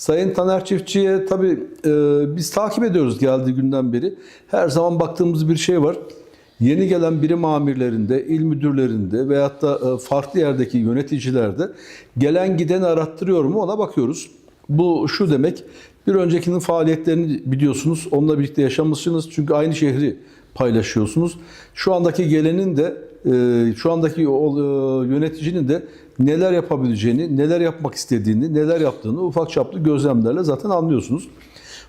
Sayın Taner Çiftçi'ye tabii e, biz takip ediyoruz geldiği günden beri. Her zaman baktığımız bir şey var. Yeni gelen birim amirlerinde, il müdürlerinde veyahut da e, farklı yerdeki yöneticilerde gelen gideni arattırıyor mu ona bakıyoruz. Bu şu demek, bir öncekinin faaliyetlerini biliyorsunuz, onunla birlikte yaşamışsınız çünkü aynı şehri paylaşıyorsunuz. Şu andaki gelenin de, e, şu andaki e, yöneticinin de neler yapabileceğini, neler yapmak istediğini, neler yaptığını ufak çaplı gözlemlerle zaten anlıyorsunuz.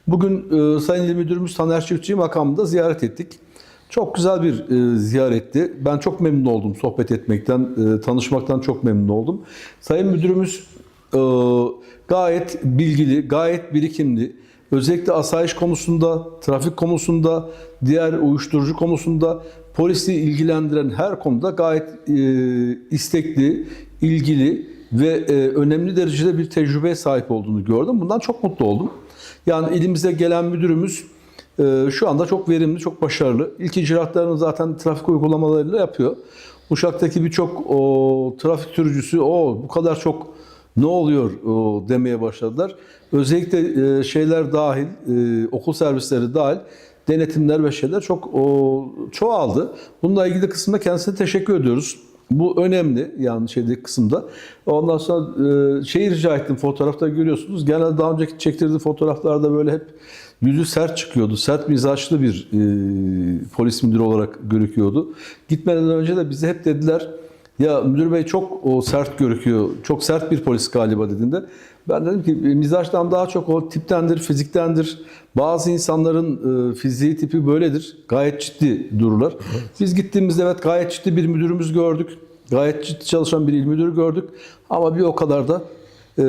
Bugün e, Sayın İl Müdürümüz Taner Çiftçi makamında ziyaret ettik. Çok güzel bir e, ziyaretti. Ben çok memnun oldum sohbet etmekten, e, tanışmaktan çok memnun oldum. Sayın Müdürümüz e, gayet bilgili, gayet birikimli. Özellikle asayiş konusunda, trafik konusunda, diğer uyuşturucu konusunda, polisi ilgilendiren her konuda gayet e, istekli, ilgili ve e, önemli derecede bir tecrübeye sahip olduğunu gördüm. Bundan çok mutlu oldum. Yani elimize gelen müdürümüz ee, şu anda çok verimli, çok başarılı. İlk icraatlarını zaten trafik uygulamalarıyla yapıyor. Uşak'taki birçok trafik sürücüsü o bu kadar çok ne oluyor demeye başladılar. Özellikle e, şeyler dahil, e, okul servisleri dahil denetimler ve şeyler çok çoğaldı. Bununla ilgili kısımda kendisine teşekkür ediyoruz. Bu önemli yani şeydeki kısımda. Ondan sonra e, şeyi rica ettim fotoğrafta görüyorsunuz. Genelde daha önceki çektirdiği fotoğraflarda böyle hep yüzü sert çıkıyordu. Sert mizaçlı bir e, polis müdürü olarak gözüküyordu. Gitmeden önce de bize hep dediler ya müdür bey çok o sert görüküyor. Çok sert bir polis galiba dediğinde. Ben dedim ki "E, mizaçtan daha çok o tiptendir, fiziktendir. Bazı insanların e, fiziği tipi böyledir. Gayet ciddi dururlar. Biz gittiğimizde evet gayet ciddi bir müdürümüz gördük. Gayet ciddi çalışan bir il müdürü gördük. Ama bir o kadar da e,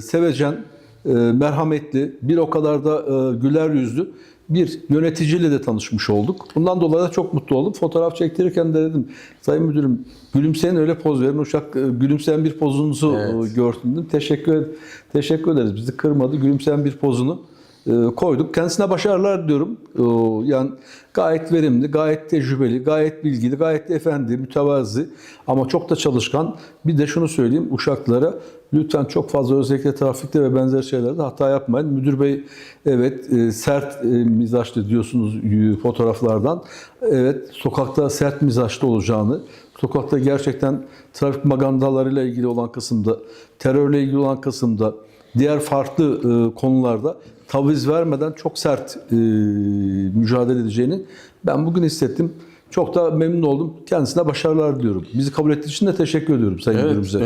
sevecen, e, merhametli, bir o kadar da e, güler yüzlü bir yöneticiyle de tanışmış olduk. Bundan dolayı da çok mutlu oldum. Fotoğraf çektirirken de dedim, Sayın Müdürüm gülümseyin öyle poz verin. Uşak e, gülümseyen bir pozunuzu Evet. e, gördüm. Teşekkür, teşekkür ederiz. Bizi kırmadı. Gülümseyen bir pozunu koyduk. Kendisine başarılar diyorum. E, yani gayet verimli, gayet tecrübeli, gayet bilgili, gayet efendi, mütevazi ama çok da çalışkan. Bir de şunu söyleyeyim Uşaklara lütfen çok fazla özellikle trafikte ve benzer şeylerde hata yapmayın. Müdür bey evet e, sert e, mizaçlı diyorsunuz fotoğraflardan. Evet sokakta sert mizaçlı olacağını, sokakta gerçekten trafik magandalarıyla ilgili olan kısımda, terörle ilgili olan kısımda, diğer farklı e, konularda taviz vermeden çok sert e, mücadele edeceğini ben bugün hissettim. Çok da memnun oldum. Kendisine başarılar diliyorum. Bizi kabul ettiği için de teşekkür ediyorum Sayın Müdürümüze. e,